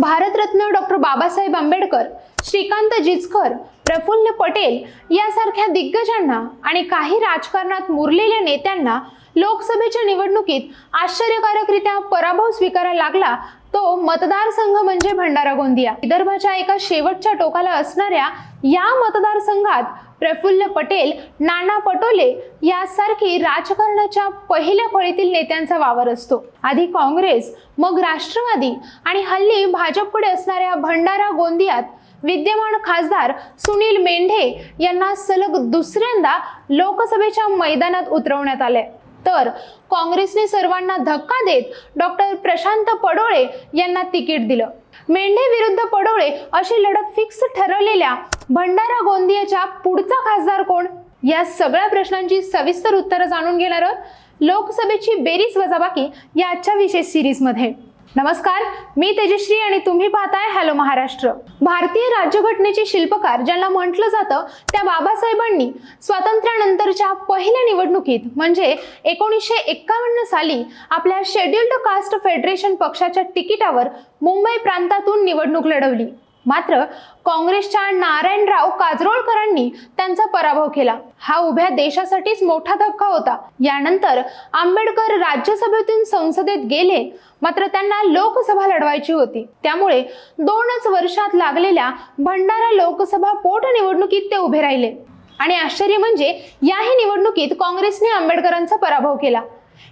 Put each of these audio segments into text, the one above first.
Bharat Ratna doctor Babasaheb Ambedkar Shrikant Jichkar Praful Patel यासारख्या दिग्गजांना आणि काही राजकारणात मुरलेल्या नेत्यांना लोकसभेच्या निवडणुकीत आश्चर्यकारकरित्या पराभव स्वीकारायला लागला तो मतदारसंघ म्हणजे भंडारा गोंदिया. विदर्भाच्या एका शेवटच्या टोकाला असणाऱ्या या मतदारसंघात प्रफुल्ल पटेल नाना पटोले यासारखी राजकारणाच्या पहिल्या फळीतील नेत्यांचा वावर असतो. आधी काँग्रेस मग राष्ट्रवादी आणि हल्ली भाजपकडे असणाऱ्या भंडारा गोंदियात विद्यमान खासदार सुनील मेंढे यांना सलग दुसऱ्यांदा लोकसभेच्या मैदानात उतरवण्यात आले तर काँग्रेसने सर्वांना धक्का देत डॉक्टर प्रशांत पडोळे यांना तिकीट दिलं. मेंढे विरुद्ध पडोळे अशी लढत फिक्स ठरवलेल्या भंडारा गोंदियाच्या पुढचा खासदार कोण? या सगळ्या प्रश्नांची सविस्तर उत्तरं जाणून घेणार आहोत. लोकसभेची बेरीज वजाबाकी या आजच्या विशेष सिरीजमध्ये. नमस्कार मी तेजश्री आणि तुम्ही पाहताय हॅलो महाराष्ट्र. भारतीय राज्यघटनेचे शिल्पकार ज्यांना म्हटलं जातं त्या बाबासाहेबांनी स्वातंत्र्यानंतरच्या पहिल्या निवडणुकीत म्हणजे एकोणीसशे एक्कावन्न साली आपल्या शेड्युल्ड कास्ट फेडरेशन पक्षाच्या तिकिटावर मुंबई प्रांतातून निवडणूक लढवली. मात्र काँग्रेसच्या नारायणराव काजरोळकरांनी त्यांचा पराभव केला. हा उभ्या देशासाठीच मोठा धक्का होता. यानंतर आंबेडकर राज्यसभेतून संसदेत गेले मात्र त्यांना लोकसभा लढवायची होती. त्यामुळे दोनच वर्षात लागलेल्या भंडारा लोकसभा पोटनिवडणुकीत ते उभे राहिले. आणि आश्चर्य म्हणजे याही निवडणुकीत काँग्रेसने आंबेडकरांचा पराभव केला.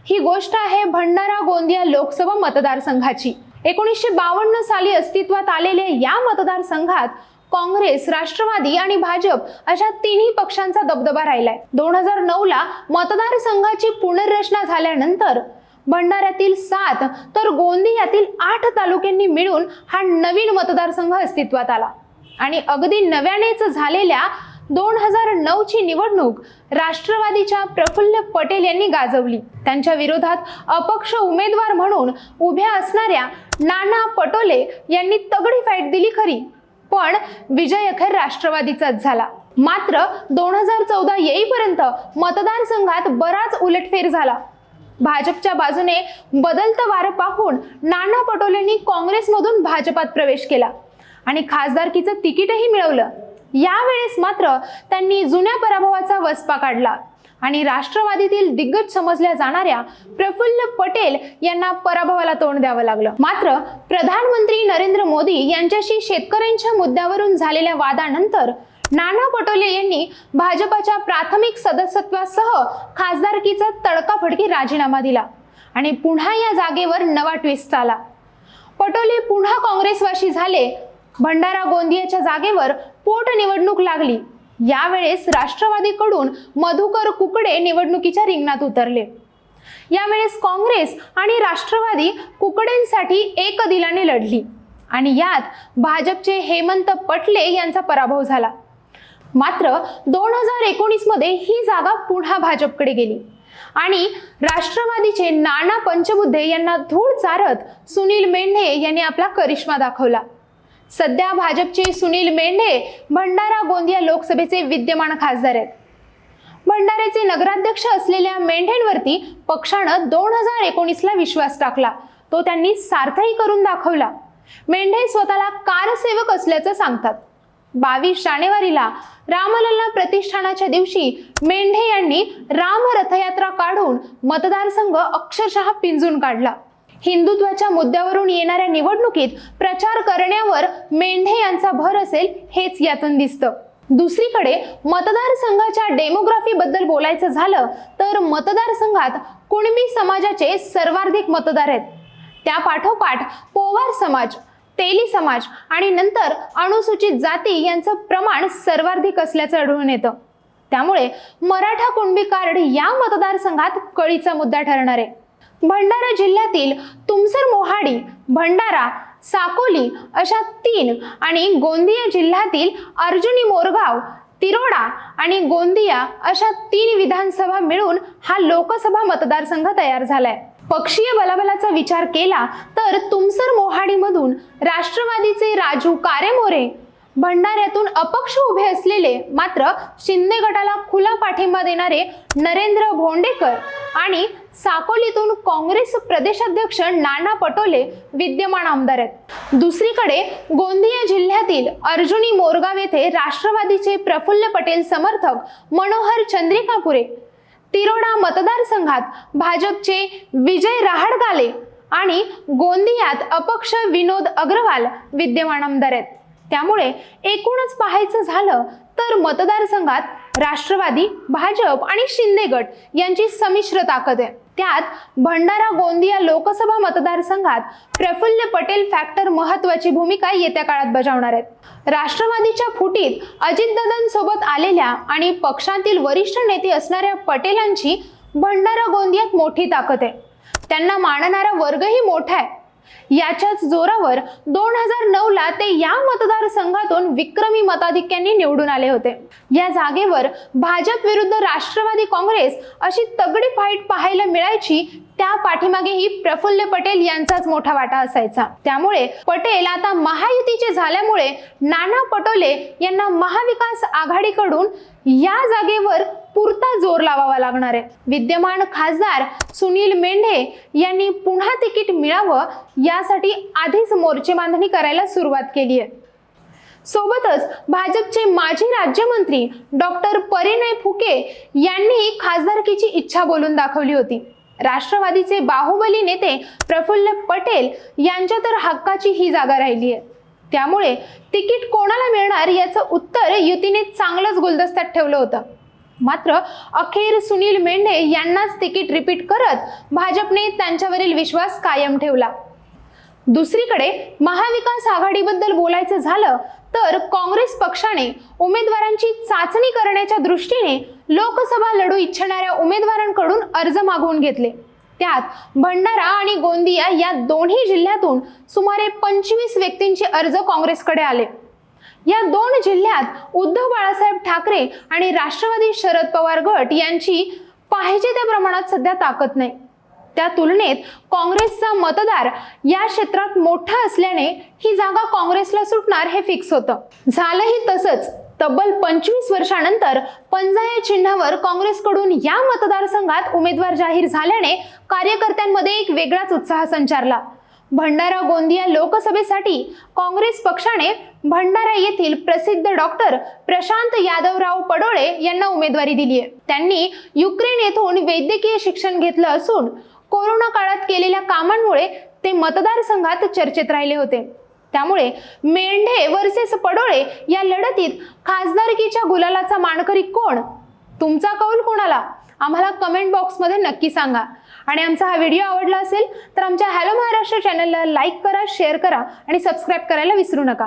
ही गोष्ट आहे भंडारा गोंदिया लोकसभा मतदारसंघाची. एकोणीसशे बावन्न साली अस्तित्वात आलेल्या या मतदारसंघात काँग्रेस राष्ट्रवादी आणि भाजप अशा तिन्ही पक्षांचा दबदबा राहिलाय. दोन हजार नऊ ला मतदारसंघाची पुनर्रचना झाल्यानंतर भंडाऱ्यातील सात तर गोंदियातील आठ तालुक्यांनी मिळून हा नवीन मतदारसंघ अस्तित्वात आला. आणि अगदी नव्यानेच झालेल्या दोन हजार नऊची निवडणूक राष्ट्रवादीच्या प्रफुल्ल पटेल यांनी गाजवली. त्यांच्या विरोधात अपक्ष उमेदवार म्हणून उभ्या असणाऱ्या नाना पटोले यांनी तगडी फाईट दिली खरी. पण विजय अखेर राष्ट्रवादीचाच झाला. मात्र दोन हजार चौदा येईपर्यंत मतदारसंघात बराच उलटफेर झाला. भाजपच्या बाजूने बदलतं वारं पाहून नाना पटोलेंनी काँग्रेसमधून भाजपात प्रवेश केला आणि खासदारकीचं तिकीटही मिळवलं. यावेळेस मात्र त्यांनी जुन्या पराभवाचा वसपा काढला. आणि राष्ट्रवादीतील दिग्गज समजल्या जाणाऱ्या प्रफुल्ल पटेल यांना पराभवाला तोंड द्यावं लागलं. मात्र प्रधानमंत्री नरेंद्र मोदी यांच्याशी शेतकऱ्यांच्या मुद्द्यावरून झालेल्या वादानंतर नाना पटोले यांनी भाजपाच्या प्राथमिक सदस्यत्वासह खासदारकीचा तडकाफडकी राजीनामा दिला. आणि पुन्हा या जागेवर नवा ट्विस्ट आला. पटोले पुन्हा काँग्रेसवाशी झाले. भंडारा गोंदियाच्या जागेवर पोटनिवडणूक लागली. यावेळेस राष्ट्रवादीकडून मधुकर कुकडे निवडणुकीच्या रिंगणात उतरले. यावेळेस काँग्रेस आणि राष्ट्रवादी कुकडेंसाठी एक दिलाने लढली. आणि यात भाजपचे हेमंत पटले यांचा पराभव झाला. मात्र दोन हजार एकोणीसमध्ये ही जागा पुन्हा भाजपकडे गेली. आणि राष्ट्रवादीचे नाना पंचबुद्धे यांना धूळ चारत सुनील मेंढे यांनी आपला करिश्मा दाखवला. सध्या भाजपचे सुनील मेंढे भंडारा गोंदिया लोकसभेचे विद्यमान खासदार आहेत. भंडाऱ्याचे नगराध्यक्ष असलेल्या मेंढेंवरती पक्षानं दोन हजार एकोणीसला विश्वास टाकला. तो त्यांनी सार्थही करून दाखवला. मेंढे स्वतःला कारसेवक असल्याचं सांगतात. बावीस जानेवारीला रामलल्ला प्रतिष्ठानाच्या दिवशी मेंढे यांनी राम रथयात्रा काढून मतदारसंघ अक्षरशः पिंजून काढला. हिंदुत्वाच्या मुद्द्यावरून येणाऱ्या निवडणुकीत प्रचार करण्यावर मेंढे यांचा भर असेल हेच यातून दिसतं. दुसरीकडे मतदारसंघाच्या डेमोग्राफी बद्दल बोलायचं झालं तर मतदारसंघात कुणबी समाजाचे सर्वाधिक मतदार आहेत. त्या पाठोपाठ पोवार समाज तेली समाज आणि नंतर अनुसूचित जाती यांचं प्रमाण सर्वाधिक असल्याचं आढळून येतं. त्यामुळे मराठा कुणबी कार्ड या मतदारसंघात कळीचा मुद्दा ठरणार आहे. भंडारा जिल्ह्यातील तुमसर मोहाडी भंडारा साकोली अशा तीन आणि गोंदिया जिल्ह्यातील अर्जुनी मोरगाव तिरोडा आणि गोंदिया अशा तीन विधानसभा मिळून हा लोकसभा मतदारसंघ तयार झालाय. पक्षीय बलाबलाचा विचार केला तर तुमसर मोहाडीमधून राष्ट्रवादीचे राजू कारेमोरे भंडाऱ्यातून अपक्ष उभे असलेले मात्र शिंदे गटाला खुला पाठिंबा देणारे नरेंद्र भोंडेकर आणि साकोलीतून काँग्रेस प्रदेशाध्यक्ष नाना पटोले विद्यमान आमदार आहेत. दुसरीकडे गोंदिया जिल्ह्यातील अर्जुनी मोरगाव येथे राष्ट्रवादीचे प्रफुल्ल पटेल समर्थक मनोहर चंद्रिकापुरे तिरोडा मतदारसंघात भाजपचे विजय रहाडगाले आणि गोंदियात अपक्ष विनोद अग्रवाल विद्यमान आमदार आहेत. त्यामुळे एकूणच पाहायचं झालं तर मतदारसंघात राष्ट्रवादी भाजप आणि शिंदे गट यांची संमिश्र ताकद आहे. त्यात भंडारा गोंदिया लोकसभा मतदारसंघात प्रफुल्ल पटेल फॅक्टर महत्वाची भूमिका येत्या काळात बजावणार आहेत. राष्ट्रवादीच्या फुटीत अजितदादांसोबत आलेल्या आणि पक्षातील वरिष्ठ नेते असणाऱ्या पटेलांची भंडारा गोंदियात मोठी ताकद आहे. त्यांना मानणारा वर्गही मोठा आहे. याच्याच जोरावर दोन हजार नऊ ला ते या मतदारसंघातून विक्रमी मताधिक्यांनी निवडून आले होते. या जागेवर भाजप विरुद्ध राष्ट्रवादी काँग्रेस अशी तगडी फाईट पाहायला मिळायची त्या पाठीमागेही प्रफुल्ल पटेल यांचाच मोठा वाटा असायचा. त्यामुळे पटेल आता महायुतीचे झाल्यामुळे नाना पटोले यांना महाविकास आघाडीकडून या जागेवर पुरता जोर लावावा लागणार आहे. विद्यमान खासदार सुनील मेंढे यांनी पुन्हा तिकीट मिळावं यासाठी आधीच मोर्चे बांधणी करायला सुरुवात केली आहे. सोबतच भाजपचे माजी राज्यमंत्री डॉक्टर परिणय फुके यांनी खासदारकीची इच्छा बोलून दाखवली होती. राष्ट्रवादीचे बाहुबली नेते प्रफुल्ल पटेल यांच्या तर हक्काची ही जागा राहिली आहे. त्यामुळे तिकीट कोणाला मिळणार याचं उत्तर युतीने चांगलंच गुलदस्त्यात ठेवलं होतं. मात्र अखेर सुनील मेंढे यांनाच तिकीट रिपीट करत भाजपने त्यांच्यावरील विश्वास कायम ठेवला. दुसरीकडे महाविकास आघाडीबद्दल बोलायचं झालं तर काँग्रेस पक्षाने उमेदवारांची चाचणी करण्याच्या दृष्टीने लोकसभा लढू इच्छिणाऱ्या उमेदवारांकडून अर्ज मागवून घेतले. त्यात भंडारा आणि गोंदिया या दोन्ही जिल्ह्यातून सुमारे पंचवीस व्यक्तींचे अर्ज काँग्रेसकडे आले. या दोन जिल्ह्यात उद्धव बाळासाहेब ठाकरे आणि राष्ट्रवादी शरद पवार गट यांची पाहिजे त्या प्रमाणात सध्या ताकद नाही. त्या तुलनेत काँग्रेसचा मतदार या क्षेत्रात मोठा असल्याने ही जागा काँग्रेसला सुटणार हे फिक्स होतं. झालंही तसंच. तब्बल पंचवीस वर्षानंतर पंजा या चिन्हावर काँग्रेसकडून या मतदारसंघात उमेदवार जाहीर झाल्याने कार्यकर्त्यांमध्ये एक वेगळाच उत्साह संचारला. भंडारा गोंदिया लोकसभेसाठी काँग्रेस पक्षाने भंडारा येथील प्रसिद्ध डॉक्टर प्रशांत यादवराव पडोळे यांना उमेदवारी दिली आहे. त्यांनी युक्रेन येथून वैद्यकीय शिक्षण घेतलं असून कोरोना काळात केलेल्या कामांमुळे ते मतदारसंघात चर्चेत राहिले होते. त्यामुळे मेंढे वर्सेस पडोळे या लढतीत खासदारकीच्या गुलालाचा मानकरी कोण? तुमचा कौल कोणाला? आम्हाला कमेंट बॉक्समध्ये नक्की सांगा. आणि आमचा हा व्हिडिओ आवडला असेल तर आमच्या हॅलो महाराष्ट्र चॅनलला लाईक करा शेअर करा आणि सबस्क्राईब करायला विसरू नका.